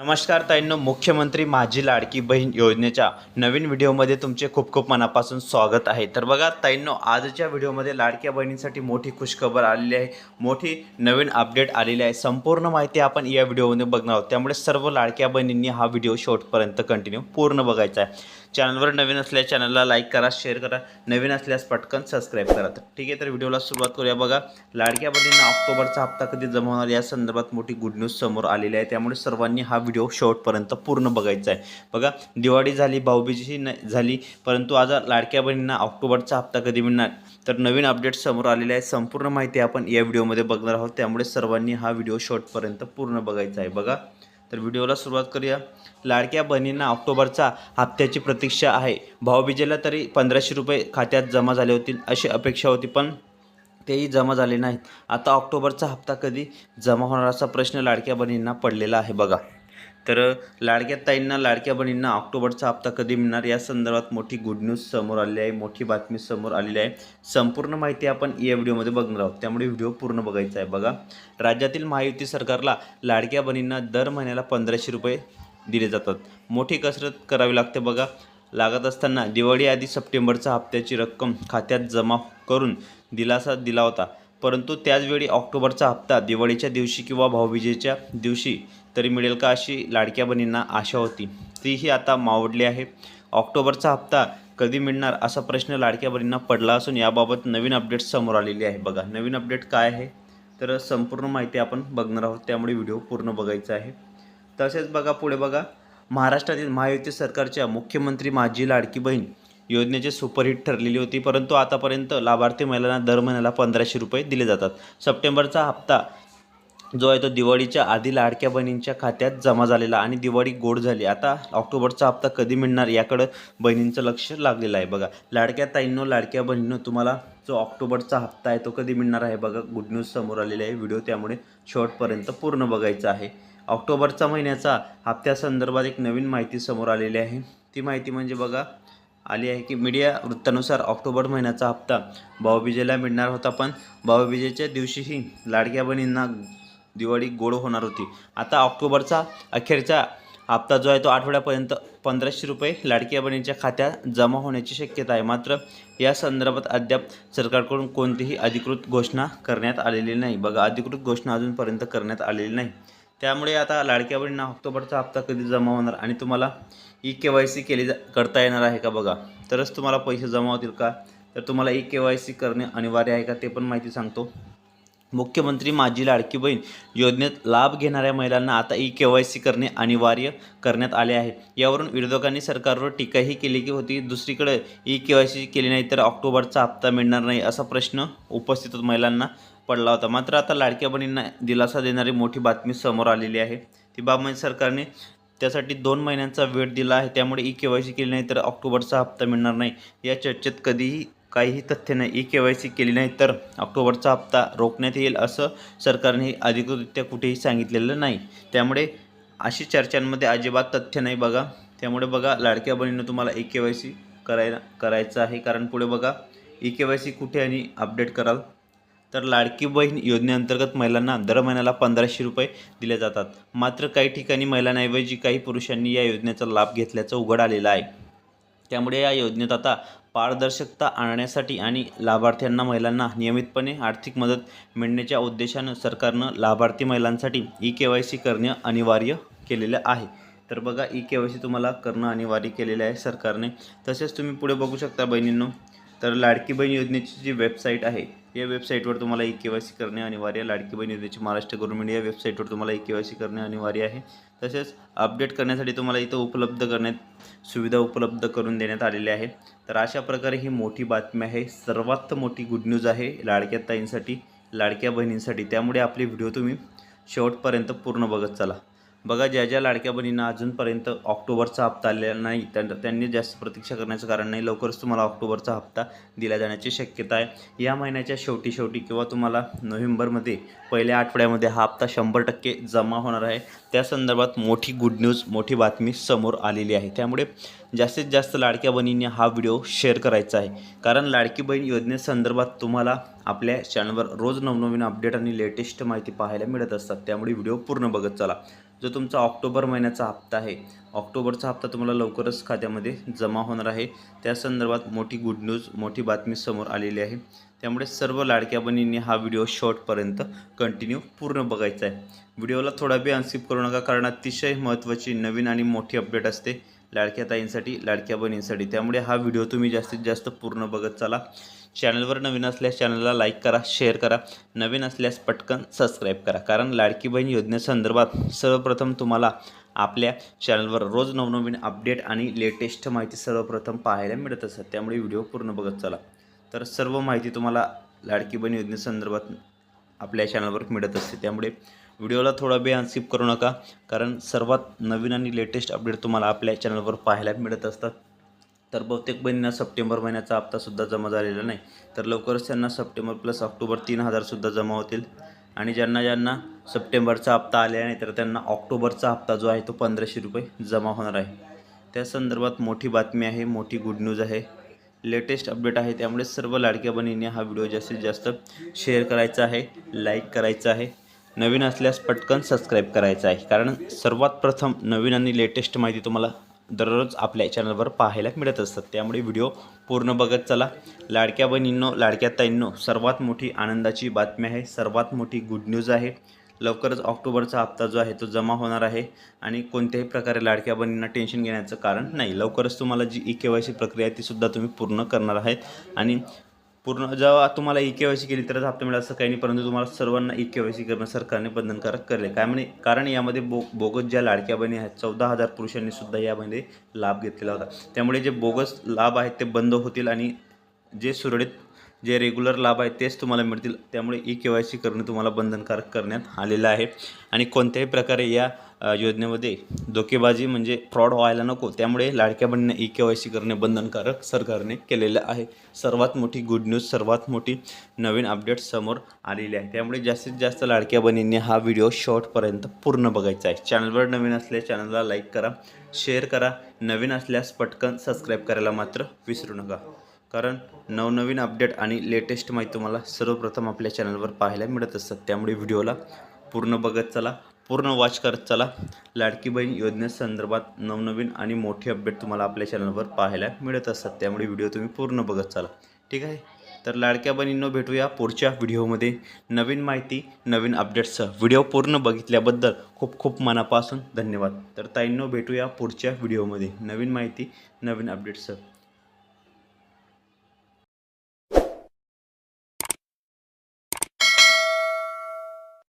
नमस्कार ताईंनो मुख्यमंत्री माझी लाडकी बहीण योजनेच्या नवीन व्हिडिओमध्ये तुमचे खूप खूप मनापासून स्वागत आहे. तर बघा ताईंनो आजच्या व्हिडिओमध्ये लाडक्या बहिणींसाठी मोठी खुशखबर आलेली आहे. मोठी नवीन अपडेट आलेली आहे. संपूर्ण माहिती आपण या व्हिडिओमध्ये बघणार आहोत. त्यामुळे सर्व लाडक्या बहिणींनी हा व्हिडिओ शेवटपर्यंत कंटिन्यू पूर्ण बघायचा आहे. चॅनलवर नवीन असल्या चॅनलला लाईक करा शेअर करा. नवीन असल्यास पटकन सबस्क्राईब करा. तर ठीक आहे तर व्हिडिओला सुरुवात करूया. बघा लाडक्या बहिणींना ऑक्टोबरचा हप्ता कधी जमा होणार? या संदर्भात मोठी गुड न्यूज समोर आलेली आहे. त्यामुळे सर्वांनी हा व्हिडिओ शेवटपर्यंत पूर्ण बघायचा आहे. बघा दिवाळी झाली भाऊबीजी न झाली परंतु आज लाडक्या बहिणींना ऑक्टोबरचा हप्ता कधी मिळणार? तर नवीन अपडेट समोर आलेले आहे. संपूर्ण माहिती आपण या व्हिडिओमध्ये बघणार आहोत. त्यामुळे सर्वांनी हा व्हिडिओ शॉर्टपर्यंत पूर्ण बघायचा आहे. बघा तर व्हिडिओला सुरुवात करूया. लाडक्या बहिणींना ऑक्टोबरचा हप्त्याची प्रतीक्षा आहे. भाऊबीजेला तरी पंधराशे रुपये खात्यात जमा झाले होतील अशी अपेक्षा होती पण तेही जमा झाले नाहीत. आता ऑक्टोबरचा हप्ता कधी जमा होणार असा प्रश्न लाडक्या बहिणींना पडलेला आहे बघा. तर लाडक्या ताईंना लाडक्या बहिणींना ऑक्टोबरचा हप्ता कधी मिळणार? या संदर्भात मोठी गुड न्यूज समोर आलेली आहे मोठी बातमी समोर आलेली आहे. संपूर्ण माहिती आपण या व्हिडिओमध्ये बघणार आहोत. त्यामुळे व्हिडिओ पूर्ण बघायचा आहे. बघा राज्यातील महायुती सरकारला लाडक्या बहिणींना दर महिन्याला पंधराशे रुपये दिले जातात. मोठी कसरत करावी लागते बघा. लागत असताना दिवाळी आधी सप्टेंबरचा हप्त्याची रक्कम खात्यात जमा करून दिलासा दिला होता. परंतु त्याचवेळी ऑक्टोबरचा हप्ता दिवाळीच्या दिवशी किंवा भाऊबीजेच्या दिवशी तरी मिळेल का अशी लाडक्या बहिणींना आशा होती. तीही आता मावडली आहे. ऑक्टोबरचा हप्ता कधी मिळणार असा प्रश्न लाडक्या बहिणींना पडला असून याबाबत नवीन अपडेट समोर आलेली आहे. बघा नवीन अपडेट काय आहे? तर संपूर्ण माहिती आपण बघणार आहोत. त्यामुळे व्हिडिओ पूर्ण बघायचा आहे. तसेच बघा पुढे बघा. महाराष्ट्रातील महायुती सरकारच्या मुख्यमंत्री माझी लाडकी बहीण योजनेचे सुपरहिट ठरलेली होती परंतु आतापर्यंत लाभार्थी महिलांना दर महिन्याला पंधराशे रुपये दिले जातात. सप्टेंबरचा हप्ता जो आहे तो दिवाळीच्या आधी लाडक्या बहिणींच्या खात्यात जमा झालेला आणि दिवाळी गोड झाली. आता ऑक्टोबरचा हप्ता कधी मिळणार याकडं बहिणींचं लक्ष लागलेलं आहे बघा. लाडक्या ताईंनो लाडक्या बहिणींनो तुम्हाला जो ऑक्टोबरचा हप्ता आहे तो कधी मिळणार आहे बघा. गुड न्यूज समोर आलेली आहे. व्हिडिओ त्यामुळे शेवटपर्यंत पूर्ण बघायचा आहे. ऑक्टोबरचा महिन्याचा हप्त्यासंदर्भात एक नवीन माहिती समोर आलेली आहे. ती माहिती म्हणजे बघा आली आहे की मीडिया वृत्तानुसार ऑक्टोबर महिन्याचा हप्ता भाऊबीजेला मिळणार होता पण भाऊबीजेच्या दिवशीही लाडक्या बहिणींना दिवाळी गोड होणार होती. आता ऑक्टोबरचा अखेरचा हप्ता जो आहे तो आठवड्यापर्यंत पंधराशे रुपये लाडक्या बहिणींच्या खात्यात जमा होण्याची शक्यता आहे. मात्र या संदर्भात अद्याप सरकारकडून कोणतीही अधिकृत घोषणा करण्यात आलेली नाही. बघा अधिकृत घोषणा अजूनपर्यंत करण्यात आलेली नाही. त्यामुळे आता लाडक्या बहिणींना ऑक्टोबरचा हप्ता कधी जमा होणार आणि तुम्हाला ई के वाय सी केली जा करता येणार आहे का बघा? तरच तुम्हाला पैसे जमा होतील का? तर तुम्हाला ई के वाय सी करणे अनिवार्य आहे का ते पण माहिती सांगतो. मुख्यमंत्री माझी लाडकी बहीण योजनेत लाभ घेणाऱ्या महिलांना आता ई के वाय सी करणे अनिवार्य करण्यात आले आहे. यावरून विरोधकांनी सरकारवर टीकाही केली की होती. दुसरीकडे ई के वाय सी केली नाही तर ऑक्टोबरचा हप्ता मिळणार नाही असा प्रश्न उपस्थित महिलांना. पडला होता. मात्र आता लाडक्या बहिणींना दिलासा देणारी मोठी बातमी समोर आलेली आहे. ती बाब म्हणजे सरकारने त्यासाठी दोन महिन्यांचा वेळ दिला आहे. त्यामुळे ई के वाय सी केली नाही तर ऑक्टोबरचा हप्ता मिळणार नाही. या चर्चेत कधीही काहीही तथ्य नाही. ई के वाय सी केली नाही तर ऑक्टोबरचा हप्ता रोखण्यात येईल असं सरकारने अधिकृतरित्या कुठेही सांगितलेलं नाही. त्यामुळे अशी चर्चांमध्ये अजिबात तथ्य नाही बघा. त्यामुळे बघा लाडक्या बहिणीनं तुम्हाला ई के वाय सी करायला करायचं आहे. कारण पुढे बघा ई के वाय सी कुठे आणि अपडेट कराल. तर लाडकी बहीण योजनेअंतर्गत महिलांना दर महिन्याला पंधराशे रुपये दिले जातात. मात्र काही ठिकाणी महिलांऐवजी काही पुरुषांनी या योजनेचा लाभ घेतल्याचं उघड आलेलं आहे. त्यामुळे या योजनेत आता पारदर्शकता आणण्यासाठी आणि लाभार्थ्यांना महिलांना नियमितपणे आर्थिक मदत मिळण्याच्या उद्देशानं सरकारनं लाभार्थी महिलांसाठी ई के वाय सी करणे अनिवार्य केलेलं आहे. तर बघा ई के वाय सी तुम्हाला करणं अनिवार्य केलेलं आहे सरकारने. तसेच तुम्ही पुढे बघू शकता बहिणींनो तर लाडकी बहीण योजनेची जी वेबसाईट आहे या वेबसाईटवर तुम्हाला ई के वाय सी करणे अनिवार्य लाडकी बहीण योजनेची महाराष्ट्र गव्हर्नमेंट या वेबसाईटवर तुम्हाला ई के वाय सी करणे अनिवार्य आहे. तसेच अपडेट करण्यासाठी तुम्हाला इथं उपलब्ध करण्यात सुविधा उपलब्ध करून देण्यात आलेली आहे तर अशा प्रकारे ही मोठी बातमी आहे. सर्वात मोठी गुड न्यूज आहे लाडक्या ताईंसाठी लाडक्या बहिणींसाठी. त्यामुळे आपले व्हिडिओ तुम्ही शेवटपर्यंत पूर्ण बघत चला. बघा ज्या ज्या लाडक्या बहिणींना अजूनपर्यंत ऑक्टोबरचा हप्ता आलेला नाही त्यां त्यांनी जास्त प्रतीक्षा करण्याचं कारण नाही लवकरच तुम्हाला ऑक्टोबरचा हप्ता दिला जाण्याची शक्यता आहे. या महिन्याच्या शेवटी शेवटी किंवा तुम्हाला नोव्हेंबरमध्ये पहिल्या आठवड्यामध्ये हा हप्ता शंभर टक्के जमा होणार आहे. त्या संदर्भात मोठी गुड न्यूज मोठी बातमी समोर आलेली आहे. त्यामुळे जास्तीत जास्त लाडक्या बहिणींनी हा व्हिडिओ शेअर करायचा आहे. कारण लाडकी बहीण योजनेसंदर्भात तुम्हाला आपल्या चॅनलवर रोज नवनवीन अपडेट आणि लेटेस्ट माहिती पाहायला मिळत असतात. त्यामुळे व्हिडिओ पूर्ण बघत चला. जो तुमचा ऑक्टोबर महिन्याचा हप्ता आहे ऑक्टोबरचा हप्ता तुम्हाला लवकरच खात्यामध्ये जमा होणार आहे. त्या संदर्भात मोठी गुड न्यूज मोठी बातमी समोर आलेली आहे. त्यामुळे सर्व लाडक्या बहिणींनी हा व्हिडिओ शॉर्टपर्यंत कंटिन्यू पूर्ण बघायचा आहे. व्हिडिओला थोडा बी अनस्किप करू नका कारण अतिशय महत्त्वाची नवीन आणि मोठी अपडेट असते लाडक्या ताईंसाठी लाडक्या बहिणींसाठी. त्यामुळे हा व्हिडिओ तुम्ही जास्तीत जास्त पूर्ण बघत चला. चॅनलवर नवीन असल्यास चॅनलला लाईक करा शेअर करा. नवीन असल्यास पटकन सबस्क्राईब करा. कारण लाडकी बहीण योजनेसंदर्भात सर्वप्रथम तुम्हाला आपल्या चॅनलवर रोज नवनवीन अपडेट आणि लेटेस्ट माहिती सर्वप्रथम पाहायला मिळत असतात. त्यामुळे व्हिडिओ पूर्ण बघत चला. तर सर्व माहिती तुम्हाला लाडकी बहीण योजनेसंदर्भात आपल्या चॅनलवर मिळत असते. त्यामुळे व्हिडिओला थोडा वेळ अनस्किप करू नका. कारण सर्वात नवीन आणि लेटेस्ट अपडेट तुम्हाला आपल्या चॅनलवर पाहायला मिळत असतात. तर बहुतेक बहिणींना सप्टेंबर महिन्याचा हप्तासुद्धा जमा झालेला नाही. तर लवकरच त्यांना सप्टेंबर प्लस ऑक्टोबर तीन हजारसुद्धा जमा होतील. आणि ज्यांना ज्यांना सप्टेंबरचा हप्ता आलेला नाही तर त्यांना ऑक्टोबरचा हप्ता जो आहे तो पंधराशे रुपये जमा होणार आहे. त्या संदर्भात मोठी बातमी आहे मोठी गुड न्यूज आहे. लेटेस्ट अपडेट आहे त्यामुळे सर्व लाडक्या बहिणींनी हा व्हिडिओ जास्तीत जास्त शेअर करायचा आहे लाईक करायचा आहे. नवीन असल्यास पटकन सबस्क्राईब करायचं आहे. कारण सर्वात प्रथम नवीन आणि लेटेस्ट माहिती तुम्हाला दररोज आपल्या चॅनलवर पाहायला मिळत असतात. त्यामुळे व्हिडिओ पूर्ण बघत चला. लाडक्या बहिणींनो लाडक्या ताईंनो सर्वात मोठी आनंदाची बातमी आहे. सर्वात मोठी गुड न्यूज आहे. लवकरच ऑक्टोबरचा हप्ता जो आहे तो जमा होणार आहे. आणि कोणत्याही प्रकारे लाडक्या बहिणींना टेन्शन घेण्याचं कारण नाही. लवकरच तुम्हाला जी ई के वाय सी प्रक्रिया आहे तीसुद्धा तुम्ही पूर्ण करणार आहेत. आणि पूर्ण जेव्हा तुम्हाला ई के वाय सी केली तरच हप्ता मिळाला असं काही नाही परंतु तुम्हाला सर्वांना ई के वाय सी करणं सरकारने बंधनकारक करले काय म्हणे? कारण यामध्ये बो बोगस ज्या लाडक्या बहिणी आहेत चौदा हजार पुरुषांनी सुद्धा यामध्ये लाभ घेतलेला होता. त्यामुळे जे बोगस लाभ आहेत ते बंद होतील आणि जे सुरळीत जे रेग्युलर लाभ आहेत तेच तुम्हाला मिळतील. त्यामुळे ई के वाय सी करणं तुम्हाला बंधनकारक करण्यात आलेलं आहे. आणि कोणत्याही प्रकारे या योजनेमध्ये धोकेबाजी म्हणजे फ्रॉड व्हायला नको त्यामुळे लाडक्या बहिणींना ई के वाय सी करणे बंधनकारक सरकारने केलेलं आहे. सर्वात मोठी गुड न्यूज सर्वात मोठी नवीन अपडेट समोर आलेली आहे. त्यामुळे जास्तीत जास्त लाडक्या बहिणींनी हा व्हिडिओ शॉर्टपर्यंत पूर्ण बघायचा आहे. चॅनलवर नवीन असल्यास चॅनलला लाईक करा शेअर करा. नवीन असल्यास पटकन सबस्क्राईब करायला मात्र विसरू नका. कारण नवनवीन अपडेट आणि लेटेस्ट माहिती तुम्हाला सर्वप्रथम आपल्या चॅनलवर पाहायला मिळत असतात. त्यामुळे व्हिडिओला पूर्ण बघत चला पूर्ण वॉच करत चला. लाडकी बहीण योजनेसंदर्भात नवनवीन आणि मोठी अपडेट तुम्हाला आपल्या चॅनलवर पाहायला मिळत असतात. त्यामुळे व्हिडिओ तुम्ही पूर्ण बघत चला. ठीक आहे? तर लाडक्या बहिणींनो भेटूया पुढच्या व्हिडिओमध्ये. नवीन माहिती नवीन अपडेट्ससह व्हिडिओ पूर्ण बघितल्याबद्दल खूप खूप मनापासून धन्यवाद. तर ताईंनो भेटूया पुढच्या व्हिडिओमध्ये. नवीन माहिती नवीन अपडेट्ससह